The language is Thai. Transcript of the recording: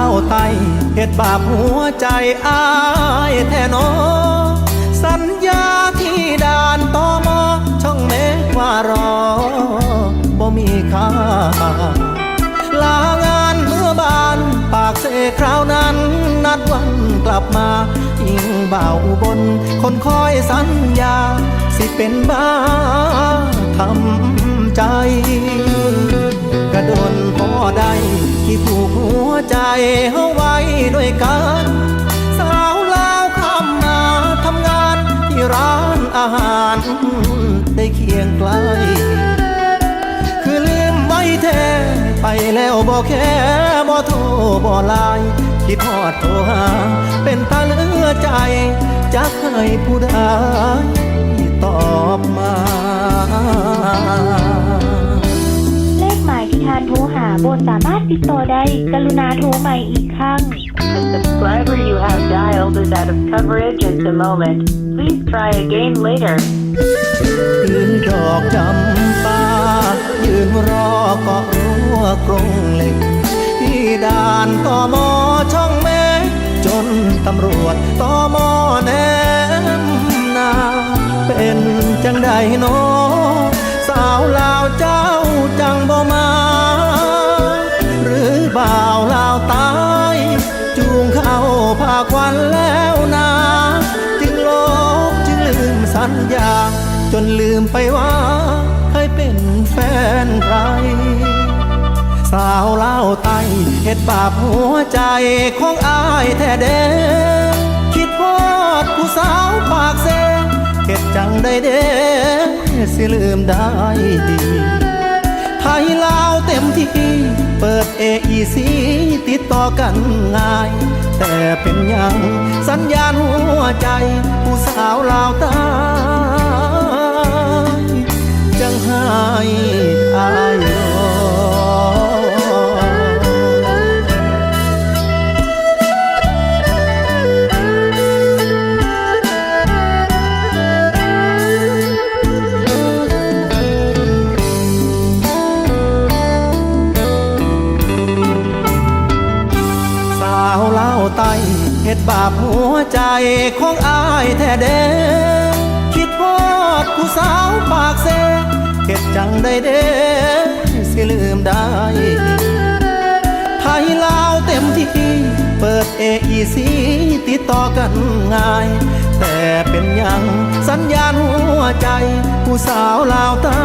ตุบาปหัวใจอายแท้หนอ สัญญาที่ด่านตอมอช่องเมฆว่ารอบ่มีค่าลางานเมื่อบาน ปากเสคราวนั้น นัดวันกลับมาอิงบ่าวอุบนคนคอยสัญญา สิเป็นบ้าทำใจ กระโดนพอใด ที่ผูกหัวใจเฮาไว้ด้วยกันสาวลาวข้ามมาทำงานที่ร้านอาหารได้เคียงไกล คือลืมไว้แท้ไปแล้วบอกแค่บ่โทรบ่ไลน์คิดฮอดโทรหาเป็นตาเลือใจจะให้ผู้ใดตอบมาายที่ท่านโทรหาบนสามารถติดต่อได้ กรุณาโทรใหม่อีกครั้ง The subscriber you have dialed is out of coverage at the moment. Please try again later. ยืนดอกจำปายืนรอเกาะรั้วกรงเหล็ก ที่ด่านตอมอช่องเมฆจนตำรวจตอมอแนมนา เป็นจังใดโนอสาวลาวเจ้า มไปว่าเคยเป็นแฟนใคร สาวเล่าไตเฮ็ดบาปหัวใจของอายแท้เด้คิดพอดผู้สาวปากเซเฮ็ดจังได้เด้สิลืมได้ดีไทยลาวเต็มที่ เปิดเออีซีติดต่อกันง่าย แต่เป็นยังสัญญาณหัวใจ ผู้สาวลาวตา ฮ็ดบาปหัวใจของอายแท้เด้คิดพอดผู้สาวปากเซเฮ็ดจังได้เด้สิลืมได้ ไทยลาวเต็มที่ เปิดเออีซีติดต่อกันง่าย แต่เป็นยังสัญญาณหัวใจ ผู้สาวลาวตา